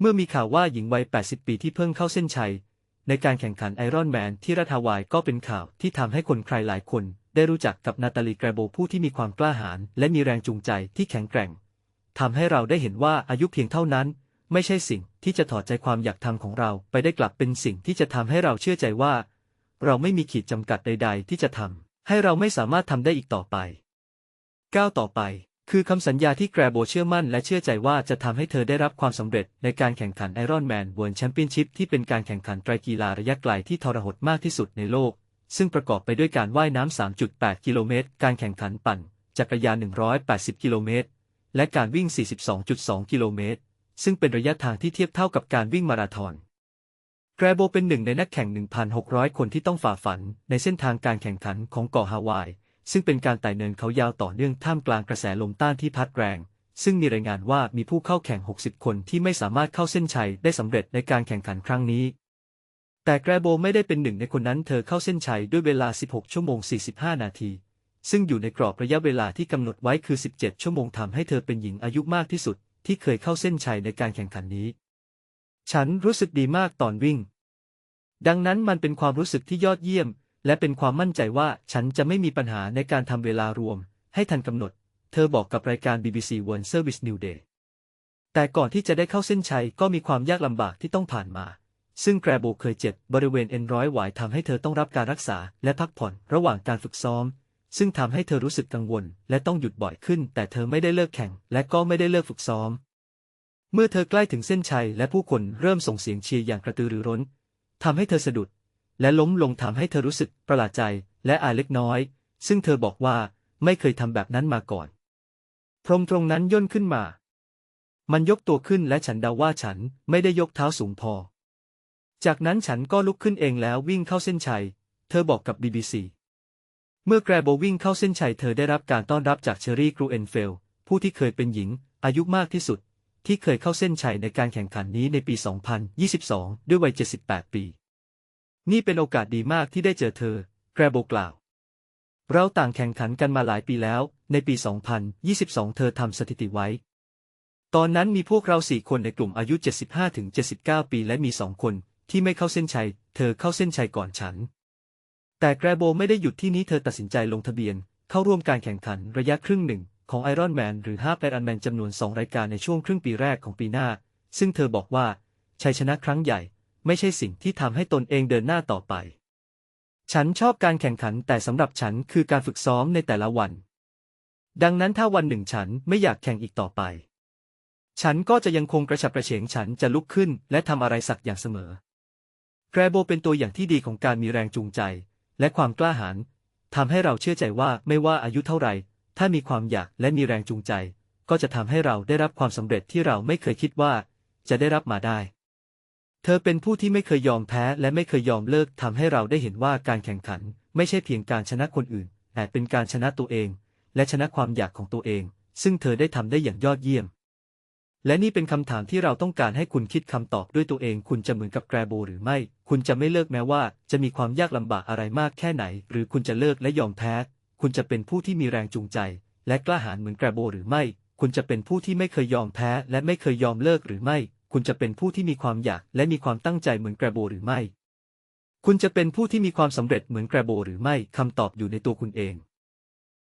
เมื่อมีข่าวว่าหญิงวัย 80 ปีที่เพิ่งเข้าเส้นชัย ในการแข่งขันไอรอนแมนที่รัฐฮาวายก็เป็นข่าวที่ทำให้คนใครหลายคน ได้รู้จักกับนาตาลีแกรโบผู้ที่มีความกล้าหาญและมีแรงจูงใจที่แข็งแกร่งทำให้เราได้เห็นว่าอายุเพียงเท่านั้น ไม่ใช่สิ่งที่จะถอดใจความอยากทำของเราไปได้กลับเป็นสิ่งที่จะทำให้เราเชื่อใจว่า เราไม่มีขีดจำกัดใด ๆ ที่จะทำให้เราไม่สามารถทำได้อีกต่อไปก้าวต่อไป คือคำสัญญาที่แกรโบเชื่อมั่นและเชื่อใจว่าจะทำให้เธอได้รับความสำเร็จในการแข่งขันไอรอนแมน World Championship ที่เป็นการแข่งขันไตรกีฬาระยะไกลที่ทรหดมากที่สุดในโลก ซึ่งประกอบไปด้วยการว่ายน้ำ 3.8 กิโลเมตร การแข่งขันปั่น จักรยาน 180 กิโลเมตร และการวิ่ง 42.2 กิโลเมตร ซึ่งเป็นระยะทางที่เทียบเท่ากับการวิ่งมาราธอน แกรโบเป็นหนึ่งในนักแข่ง 1,600 คนที่ต้องฝ่าฝันในเส้นทางการแข่งขันของเกาะฮาวาย ซึ่งเป็นการไต่เนินเขายาวต่อเนื่องท่ามกลางกระแสลมต้านที่พัดแรง ซึ่งมีรายงานว่ามีผู้เข้าแข่ง 60 คนที่ไม่สามารถเข้าเส้นชัยได้สำเร็จในการแข่งขันครั้งนี้ แต่แกรโบไม่ได้เป็นหนึ่งในคนนั้นเธอเข้าเส้นชัยด้วยเวลา 16 ชั่วโมง 45 นาที ซึ่งอยู่ในกรอบระยะเวลาที่กำหนดไว้คือ 17 ชั่วโมงทำให้เธอเป็นหญิงอายุมากที่สุด ที่เคยเข้าเส้นชัยในการแข่งขันนี้ ฉันรู้สึกดีมากตอนวิ่ง ดังนั้นมันเป็นความรู้สึกที่ยอดเยี่ยม และเป็นความมั่นใจว่าฉันจะไม่มีปัญหาในการทำเวลารวม ให้ทันกำหนด เธอบอกกับรายการ BBC World Service New Day แต่ก่อนที่จะได้เข้าเส้นชัยก็มีความยากลำบากที่ต้องผ่านมา ซึ่งแกรโบเคยเจ็บบริเวณเอ็นร้อยหวายทำให้เธอต้องรับการรักษาและพักผ่อนระหว่างการฝึกซ้อม ซึ่งทำให้เธอรู้สึกกังวล และต้องหยุดบ่อยขึ้น แต่เธอไม่ได้เลิกแข่ง และก็ไม่ได้เลิกฝึกซ้อม เมื่อเธอใกล้ถึงเส้นชัยและผู้คนเริ่มส่งเสียงเชียร์อย่างกระตือรือร้นทำให้เธอสะดุด และล้มลงทำให้เธอรู้สึกประหลาดใจและอายเล็กน้อย ซึ่งเธอบอกว่าไม่เคยทำแบบนั้นมาก่อน พรมตรงนั้นย่นขึ้นมา มันยกตัวขึ้นและฉันเดาว่าฉันไม่ได้ยกเท้าสูงพอ จากนั้นฉันก็ลุกขึ้นเองแล้ววิ่งเข้าเส้นชัย เธอบอกกับ BBC เมื่อแกรโบวิ่งเข้าเส้นชัยเธอได้รับการต้อนรับจากเชอรี่กรูเอนเฟลผู้ที่เคยเป็นหญิงอายุมากที่สุด ที่เคยเข้าเส้นชัยในการแข่งขันนี้ในปี 2022 ด้วยวัย 78 ปี นี่เป็นโอกาสดีมากที่ได้เจอเธอ แกรโบกล่าว เราต่างแข่งขันกันมาหลายปีแล้ว ในปี 2022 เธอทำสถิติไว้ ตอนนั้นมีพวกเราสี่คนในกลุ่มอายุ 75-79 ปีและมีสองคนที่ไม่เข้าเส้นชัย เธอเข้าเส้นชัยก่อนฉัน แต่แกรโบไม่ได้หยุดที่นี้เธอตัดสินใจลงทะเบียน เข้าร่วมการแข่งขันระยะครึ่งหนึ่งของไอรอนแมนหรือฮา f ไอรอนแมนจำนวน 2 รายการในช่วงครึ่งปีแรกของปีหน้า ซึ่งเธอบอกว่าชัยชนะครั้งใหญ่ ไม่ใช่สิ่งที่ทำให้ตนเองเดินหน้าต่อไป ฉันชอบการแข่งขันแต่สำหรับฉันคือการฝึกซ้อมในแต่ละวัน ดังนั้นถ้าวันหนึ่งฉันไม่อยากแข่งอีกต่อไป ฉันก็จะยังคงกระฉับกระเฉงฉันจะลุกขึ้นและทำอะไรสักอย่างเสมอ แกรโบเป็นตัวอย่างที่ดีของการมีแรงจูงใจ และความกล้าหาญทำให้เราเชื่อใจว่าไม่ว่าอายุเท่าไหร่ ถ้ามีความอยากและมีแรงจูงใจ ก็จะทำให้เราได้รับความสำเร็จที่เราไม่เคยคิดว่า จะได้รับมาได้ เธอเป็นผู้ที่ไม่เคยยอมแพ้และไม่เคยยอมเลิกทำให้เราได้เห็นว่าการแข่งขัน ไม่ใช่เพียงการชนะคนอื่นแต่เป็นการชนะตัวเอง และชนะความอยากของตัวเอง ซึ่งเธอได้ทำได้อย่างยอดเยี่ยม และนี่เป็นคำถามที่เราต้องการให้คุณคิดคำตอบด้วยตัวเอง คุณจะเหมือนกับแกรโบหรือไม่ คุณจะไม่เลิกแม้ว่า จะมีความยากลำบากอะไรมากแค่ไหน หรือคุณจะเลิกและยอมแพ้ คุณจะเป็นผู้ที่มีแรงจูงใจ และกล้าหาญเหมือนแกรโบหรือไม่ คุณจะเป็นผู้ที่ไม่เคยยอมแพ้ และไม่เคยยอมเลิกหรือไม่ คุณจะเป็นผู้ที่มีความอยากและมีความตั้งใจเหมือนแกรโบหรือไม่ คุณจะเป็นผู้ที่มีความสำเร็จเหมือนแกรโบหรือไม่คำตอบอยู่ในตัวคุณเอง